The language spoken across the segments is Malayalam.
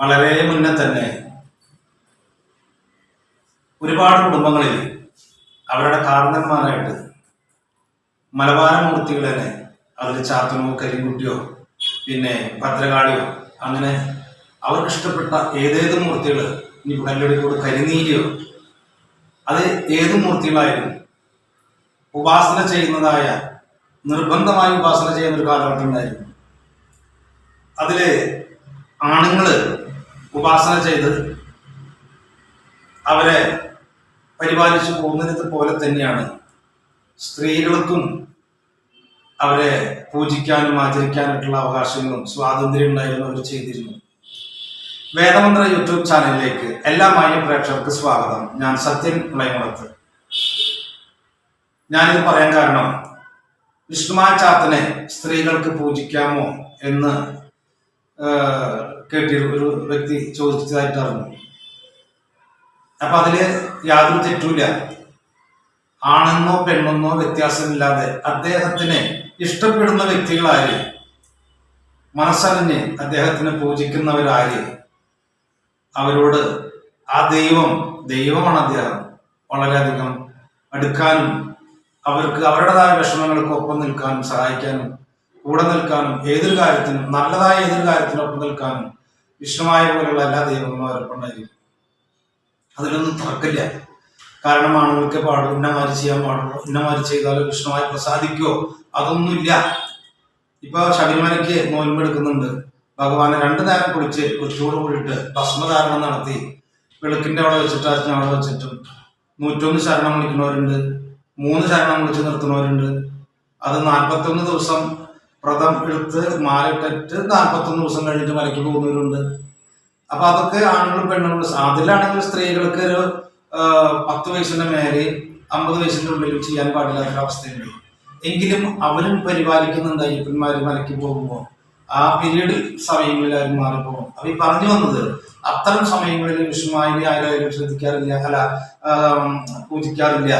വളരെ മുന്നേ തന്നെ ഒരുപാട് കുടുംബങ്ങളിൽ അവരുടെ കാരണന്മാരായിട്ട് മലബാര മൂർത്തികളെ അതിൽ ചാത്തനോ കരിങ്കുട്ടിയോ പിന്നെ ഭദ്രകാളിയോ അങ്ങനെ അവർക്ക് ഇഷ്ടപ്പെട്ട ഏതേത് മൂർത്തികൾ ഇനി കല്ലടിക്കോട് കരിനീലിയോ അത് ഏത് മൂർത്തികളായാലും ഉപാസന ചെയ്യുന്നതായ നിർബന്ധമായി ഉപാസന ചെയ്യുന്ന ഒരു കാലഘട്ടം ഉണ്ടായിരുന്നു. അതിലെ ആണുങ്ങൾ ഉപാസന ചെയ്ത് അവരെ പരിപാലിച്ചു പോകുന്നത് പോലെ തന്നെയാണ് സ്ത്രീകൾക്കും അവരെ പൂജിക്കാനും ആചരിക്കാനായിട്ടുള്ള അവകാശങ്ങളും സ്വാതന്ത്ര്യം ഉണ്ടായിരുന്നു അവർ ചെയ്തിരുന്നു. വേദമന്ത്ര യൂട്യൂബ് ചാനലിലേക്ക് എല്ലാ മാന്യ പ്രേക്ഷകർക്ക് സ്വാഗതം. ഞാൻ സത്യൻ വിളയമുളത്ത് ഞാനിത് പറയാൻ കാരണം വിഷ്ണുമാ ചാത്തനെ സ്ത്രീകൾക്ക് പൂജിക്കാമോ എന്ന് കേട്ടി ഒരു വ്യക്തി ചോദിച്ചതായിട്ട് അറിഞ്ഞു അപ്പൊ അതിൽ യാതൊരു തെറ്റുമില്ല. ആണെന്നോ പെണ്ണെന്നോ വ്യത്യാസമില്ലാതെ അദ്ദേഹത്തിനെ ഇഷ്ടപ്പെടുന്ന വ്യക്തികളാര് മനസ്സറിഞ്ഞ് അദ്ദേഹത്തിനെ പൂജിക്കുന്നവരാര് അവരോട് ആ ദൈവം ദൈവമാണ് അദ്ദേഹം. വളരെയധികം അടുക്കാനും അവർക്ക് അവരുടേതായ വിഷമങ്ങൾക്ക് ഒപ്പം നിൽക്കാനും സഹായിക്കാനും കൂടെ നിൽക്കാനും ഏതൊരു കാര്യത്തിനും നല്ലതായ ഏതൊരു കാര്യത്തിനും ഒപ്പം നിൽക്കാനും വിഷ്ണുമായ പോലുള്ള എല്ലാ ദൈവങ്ങളും ഉണ്ടായിരിക്കും അതിലൊന്നും തർക്കമില്ല. കാരണം ആണുങ്ങൾക്ക് പാടും ഇന്നമാരി ചെയ്യാൻ പാടുള്ളൂ. ഇന്നമാരി ചെയ്താലോ വിഷ്ണുമായി പ്രസാദിക്കോ അതൊന്നുമില്ല. ഇപ്പൊ ശബരിമലയ്ക്ക് നോൽമെടുക്കുന്നുണ്ട് ഭഗവാനെ രണ്ടു നേരം കുളിച്ച് വൃത്തിയോട് കൂടിയിട്ട് ഭസ്മധാരണം നടത്തി വെളുക്കിന്റെ അവിടെ വെച്ചിട്ട് അച്ഛൻ അവിടെ വെച്ചിട്ടും നൂറ്റൊന്ന് ശരണം വിളിക്കുന്നവരുണ്ട്. മൂന്ന് ശരണം വിളിച്ച് നിർത്തുന്നവരുണ്ട്. അത് നാൽപ്പത്തൊന്ന് ദിവസം വ്രതം എടുത്ത് മാലിട്ടിട്ട് നാൽപ്പത്തൊന്ന് ദിവസം കഴിഞ്ഞിട്ട് മലയ്ക്ക് പോകുന്നവരുണ്ട്. അപ്പൊ അതൊക്കെ ആണുങ്ങളും പെണ്ണുങ്ങളും. അതിലാണെങ്കിൽ സ്ത്രീകൾക്ക് ഒരു പത്ത് വയസ്സിന്റെ മേലെ അമ്പത് വയസ്സിന്റെ ഉള്ളിൽ ചെയ്യാൻ പാടില്ലാത്ത അവസ്ഥയുണ്ട് എങ്കിലും അവരും പരിപാലിക്കുന്നുണ്ട് അയ്യപ്പന്മാര് മലയ്ക്ക് പോകുമ്പോൾ ആ പീരീഡ് സമയങ്ങളിൽ അവർ മാറിപ്പോകും. അപ്പൊ ഈ പറഞ്ഞു വന്നത് അത്തരം സമയങ്ങളിൽ വിഷ്ണുമായി ആരും ശ്രദ്ധിക്കാറില്ല. അല്ല പൂജിക്കാറില്ല.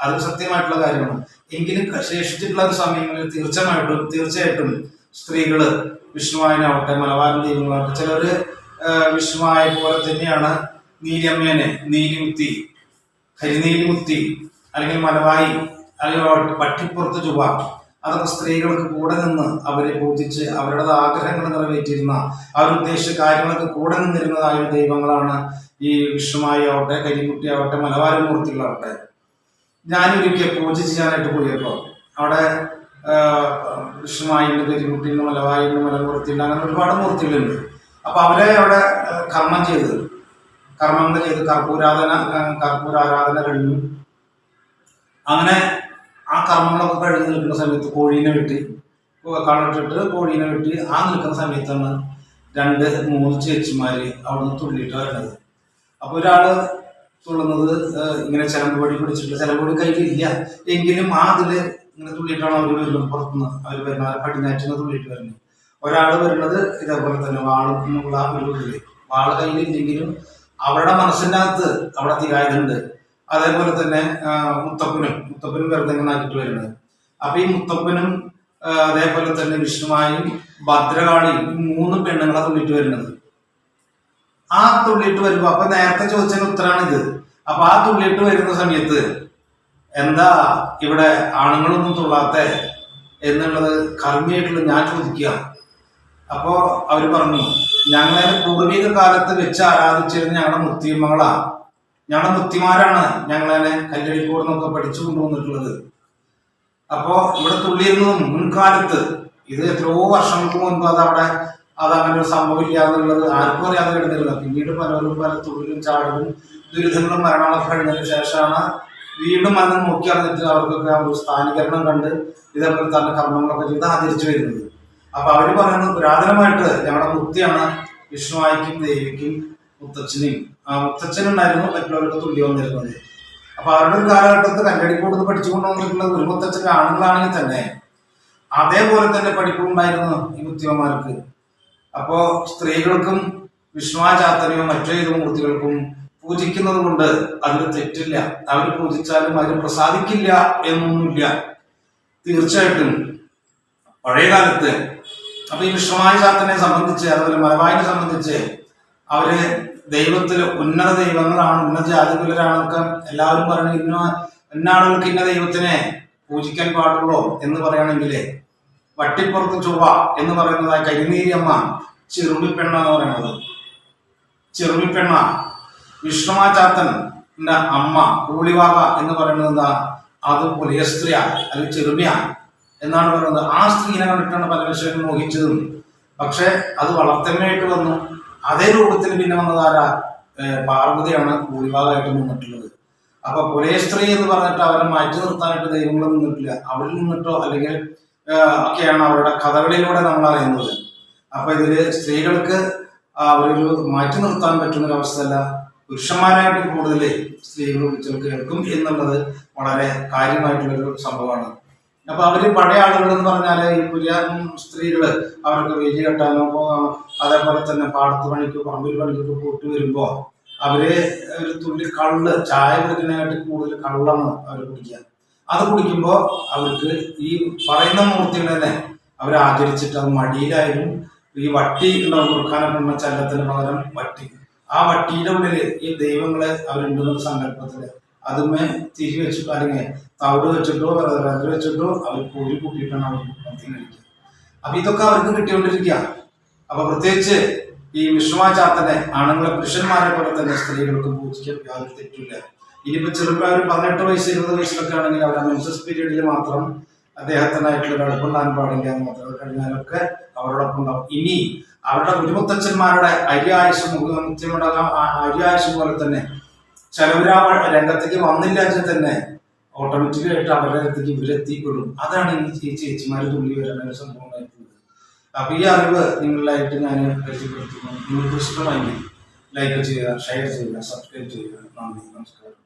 അത് സത്യമായിട്ടുള്ള കാര്യമാണ്. എങ്കിലും ശേഷിച്ചിട്ടുള്ള ഒരു സമയങ്ങളിൽ തീർച്ചയായിട്ടും തീർച്ചയായിട്ടും സ്ത്രീകൾ വിഷ്ണുവായനാവട്ടെ മലബാരൻ ദൈവങ്ങളാവട്ടെ ചിലര് ആ, വിഷ്ണുവായ പോലെ തന്നെയാണ് നീലിയമ്മേനെ നീലിമുത്തി ഹരിനീലിമുത്തി അല്ലെങ്കിൽ മലവായി അല്ലെങ്കിൽ പട്ടിപ്പുറത്ത് ചുവ അതൊക്കെ സ്ത്രീകൾക്ക് കൂടെ നിന്ന് അവരെ പൂജിച്ച് അവരുടെ ആഗ്രഹങ്ങൾ നിറവേറ്റിയിരുന്ന അവരുദ്ദേശിച്ച കാര്യങ്ങളൊക്കെ കൂടെ നിന്നിരുന്നതായ ഒരു ദൈവങ്ങളാണ് ഈ വിഷ്ണുമായി ആവട്ടെ കരിമുട്ടി ആവട്ടെ മലബാര മൂർത്തികളാവട്ടെ ഞാനൊരിക്കൽ പൂജ ചെയ്യാനായിട്ട് പോയപ്പോൾ അവിടെ വിഷ്ണുമായിണ്ട് കരിക്കുട്ടിയുണ്ട് മലവായുണ്ട് മലമൂർത്തിയുണ്ട് അങ്ങനെ ഒരുപാട് മൂർത്തികളുണ്ട്. അപ്പൊ അവരെ അവിടെ കർമ്മം ചെയ്ത് കർമ്മങ്ങൾ ചെയ്ത് കർപ്പൂരാധന കർപ്പൂരാരാധന കഴിഞ്ഞു. അങ്ങനെ ആ കർമ്മങ്ങളൊക്കെ കഴിഞ്ഞ് നിൽക്കുന്ന സമയത്ത് കോഴീനെ വെട്ടി കണ്ണിട്ടിട്ട് കോഴീനെ വെട്ടി ആ നിൽക്കുന്ന സമയത്താണ് രണ്ട് മൂന്ന് ചേച്ചിമാര് അവിടുന്ന് തുള്ളിയിട്ട് വരുന്നത് അപ്പോൾ ഒരാൾ തുള്ളുന്നത് ഇങ്ങനെ ചിലമ്പൊടി പിടിച്ചിട്ട് ചിലമ്പൊടി കയ്യിലില്ല എങ്കിലും ആ അതിൽ ഇങ്ങനെ തുള്ളിയിട്ടാണ് അവർ വരുന്നത് പുറത്തുനിന്ന് അവർ വരുന്ന പടിഞ്ഞാറ്റിന് തുള്ളിയിട്ട് വരുന്നത്. ഒരാൾ വരുന്നത് ഇതേപോലെ തന്നെ വാളുള്ള ഒരു ഉള്ളിൽ. വാൾ കയ്യിലില്ലെങ്കിലും അവരുടെ മനസ്സിന്റെ അകത്ത് അവിടെ തിരായതുണ്ട്. അതേപോലെ തന്നെ മുത്തപ്പനും. മുത്തപ്പനും വെറുതെ ഇങ്ങനെ ആക്കിയിട്ട് വരുന്നത്. അപ്പൊ ഈ മുത്തപ്പനും അതേപോലെ തന്നെ വിഷ്ണുവായും ഭദ്രകാളിയും മൂന്ന് പെണ്ണുങ്ങളെ തുള്ളിയിട്ട് വരുന്നത്. ആ തുള്ളിയിട്ട് വരുമ്പോ അപ്പൊ നേരത്തെ ചോദിച്ചതിന് ഉത്തരാണിത്. അപ്പൊ ആ തുള്ളിയിട്ട് വരുന്ന സമയത്ത് എന്താ ഇവിടെ ആണുങ്ങളൊന്നും തുള്ളാത്ത എന്നുള്ളത് കർമ്മിയായിട്ടുള്ള ഞാൻ ചോദിക്കുക. അപ്പോ അവർ പറഞ്ഞു ഞങ്ങളെ പൂർവിക കാലത്ത് വെച്ച് ആരാധിച്ചിരുന്ന ഞങ്ങളുടെ മുത്തിയമ്മകളാ. ഞങ്ങളുടെ മുത്തിമാരാണ് ഞങ്ങളെ കല്ലടിക്കോട് എന്നൊക്കെ പഠിച്ചു കൊണ്ടുവന്നിട്ടുള്ളത്. അപ്പോ ഇവിടെ തുള്ളിയിരുന്നതും മുൻകാലത്ത്. ഇത് എത്രയോ വർഷങ്ങൾക്ക് മുൻപ് അത് അവിടെ അത് സംഭവിക്കുക എന്നുള്ളത് ആർക്കും അറിയാതെ കിടന്നില്ല പിന്നീട് പലരും പല തൊഴിലും ചാടലും ദുരിതങ്ങളും മരണങ്ങളൊക്കെ കഴിഞ്ഞതിന് ശേഷമാണ് വീണ്ടും അത് നോക്കി അറിഞ്ഞിട്ട് അവർക്കൊക്കെ ഒരു സ്ഥാനീകരണം കണ്ട് ഇതേപോലെ തന്നെ കർമ്മങ്ങളൊക്കെ ചെയ്ത് ആചരിച്ചു വരുന്നത്. അപ്പൊ അവർ പറയുന്നത് പുരാതനമായിട്ട് ഞങ്ങളുടെ മുക്തിയാണ് വിഷ്ണുവായിക്കും ദേവിക്കും മുത്തച്ഛനെയും. ആ മുത്തച്ഛനുണ്ടായിരുന്നു മറ്റുള്ളവർക്ക് തുല്യം വന്നിരുന്നത്. അപ്പൊ അവരുടെ ഒരു കാലഘട്ടത്തിൽ കല്ലടിക്കൂടുന്ന് പഠിച്ചുകൊണ്ട് വന്നിട്ടുള്ള ഒരു മുത്തച്ഛന്റെ ആണുങ്ങളാണെങ്കിൽ തന്നെ അതേപോലെ തന്നെ പഠിപ്പുണ്ടായിരുന്നു ഈ മുത്തിയന്മാർക്ക് അപ്പോ സ്ത്രീകൾക്കും വിഷ്ണുവാചാത്തനെയോ മറ്റേത് മൂർത്തികൾക്കും പൂജിക്കുന്നത് കൊണ്ട് അതിന് തെറ്റില്ല. അവർ പൂജിച്ചാലും അതിന് പ്രസാദിക്കില്ല എന്നൊന്നുമില്ല. തീർച്ചയായിട്ടും. പഴയ കാലത്ത് അപ്പൊ ഈ വിഷ്ണുവാചാത്തനെ സംബന്ധിച്ച് അതുപോലെ മലബായിനെ സംബന്ധിച്ച് അവർ ദൈവത്തിൽ ഉന്നത ദൈവങ്ങളാണ് ഉന്നത ജാതികുലരാണൊക്കെ എല്ലാവരും പറഞ്ഞു ഇന്ന ഇന്ന ഇന്ന ദൈവത്തിനെ പൂജിക്കാൻ പാടുള്ളൂ എന്ന് പറയുകയാണെങ്കിൽ വട്ടിപ്പുറത്ത് ചൊവ്വ എന്ന് പറയുന്നത് ആ കരിനീരിയമ്മ ചെറുമിപ്പെണ്ണ എന്ന് പറയുന്നത്. ചെറുമിപ്പെണ്ണ വിഷ്ണുമാചാത്തൻ അമ്മ കൂളിവാക എന്ന് പറയുന്നത് എന്താ? അത് പുലയസ്ത്രീയ അല്ലെങ്കിൽ ചെറുമിയ എന്നാണ് പറയുന്നത്. ആ സ്ത്രീനെ കണ്ടിട്ടാണ് പല വിഷയങ്ങളും മോഹിച്ചതും. പക്ഷെ അത് വളർത്തമ്മയായിട്ട് വന്നു. അതേ രൂപത്തിൽ പിന്നെ വന്നത് ആരാ? ഏർ പാർവതിയാണ് ഭൂരിഭാഗമായിട്ട് നിന്നിട്ടുള്ളത്. അപ്പൊ പുലയസ്ത്രീ എന്ന് പറഞ്ഞിട്ട് അവരെ മാറ്റി നിർത്താനായിട്ട് ദൈവങ്ങൾ നിന്നിട്ടില്ല. അവരിൽ നിന്നിട്ടോ അല്ലെങ്കിൽ ഒക്കെയാണ് അവരുടെ കഥകളിലൂടെ നമ്മൾ അറിയുന്നത്. അപ്പൊ ഇതിൽ സ്ത്രീകൾക്ക് ഒരു മാറ്റി നിർത്താൻ പറ്റുന്ന ഒരു അവസ്ഥയല്ല പുരുഷന്മാരായിട്ട് കൂടുതൽ സ്ത്രീകൾ കേൾക്കും എന്നുള്ളത് വളരെ കാര്യമായിട്ടുള്ളൊരു സംഭവമാണ്. അപ്പൊ അവർ പഴയ ആളുകൾ എന്ന് പറഞ്ഞാൽ ഈ പുതിയ സ്ത്രീകൾ അവർക്ക് വേലി കെട്ടാനോ അതേപോലെ തന്നെ പാടത്ത് പണിക്ക് പറമ്പിൽ പണിക്കൊക്കെ പോയിട്ട് വരുമ്പോ അവർ ഒരു തുള്ളി കള്ള് ചായ കുടിക്കുന്നതിനായിട്ട് കൂടുതൽ കള്ളാണ് അവർ കുടിക്കുക. അത് കുടിക്കുമ്പോ അവർക്ക് ഈ പറയുന്ന മൂർത്തികളെ തന്നെ അവർ ആചരിച്ചിട്ട് അത് മടിയിലായാലും ഈ വട്ടി ഉണ്ടാവും കൊടുക്കാനൊക്കെ ഉള്ള ചല്ലത്തിന് പകരം വട്ടി. ആ വട്ടിയുടെ ഉള്ളിൽ ഈ ദൈവങ്ങളെ അവരുണ്ടെന്നുള്ള സങ്കല്പത്തിൽ അതുമേ തിരി വെച്ചിട്ടോ അല്ലെങ്കിൽ തവിട് വെച്ചിട്ടോ വിറക് വെച്ചിട്ടോ അവർ കോരി കൂട്ടിയിട്ടാണ് അവർ മദ്യം കഴിക്കുക അപ്പൊ ഇതൊക്കെ അവർക്ക് കിട്ടിക്കൊണ്ടിരിക്കുക. അപ്പൊ പ്രത്യേകിച്ച് ഈ വിശ്വാചാത്തനെ ആണുങ്ങളെ പുരുഷന്മാരെ പോലെ തന്നെ സ്ത്രീകൾക്ക് പൂജിക്കാൻ യാതൊരു തെറ്റില്ല ഇനിയിപ്പോ ചെറുപ്പം ഒരു പതിനെട്ട് വയസ്സ് ഇരുപത് വയസ്സിലൊക്കെ ആണെങ്കിൽ അവർ മെൻസസ് പീരീഡിൽ മാത്രം അദ്ദേഹത്തിനായിട്ടുള്ള ഒരു അടുപ്പുണ്ടാകാൻ പാടില്ല എന്ന് മാത്രം കഴിഞ്ഞാലൊക്കെ അവരോടൊപ്പം ഉണ്ടാവും. ഇനി അവരുടെ ഗുരുമുത്തച്ഛന്മാരുടെ അരിയായുസ് മുഖ്യമന്ത്രിയുടെ അരിയായുസ് പോലെ തന്നെ ചെലവരാ രംഗത്തേക്ക് വന്നില്ല തന്നെ ഓട്ടോമാറ്റിക്കലി ആയിട്ട് അവരുടെ അടുത്തേക്ക് ഇവരെത്തിപ്പെടും. അതാണ് ഈ ചേച്ചിമാര് തുള്ളി വരുന്ന ഒരു സംഭവം ഉണ്ടായിട്ടുള്ളത്. അപ്പൊ ഈ അറിവ് നിങ്ങളിലായിട്ട് ഞാൻ പരിചയപ്പെടുത്തുന്നു. നിങ്ങൾക്ക് ഇഷ്ടമായി ലൈക്ക് ചെയ്യുക ഷെയർ ചെയ്യുക സബ്സ്ക്രൈബ് ചെയ്യുക. നന്ദി നമസ്കാരം.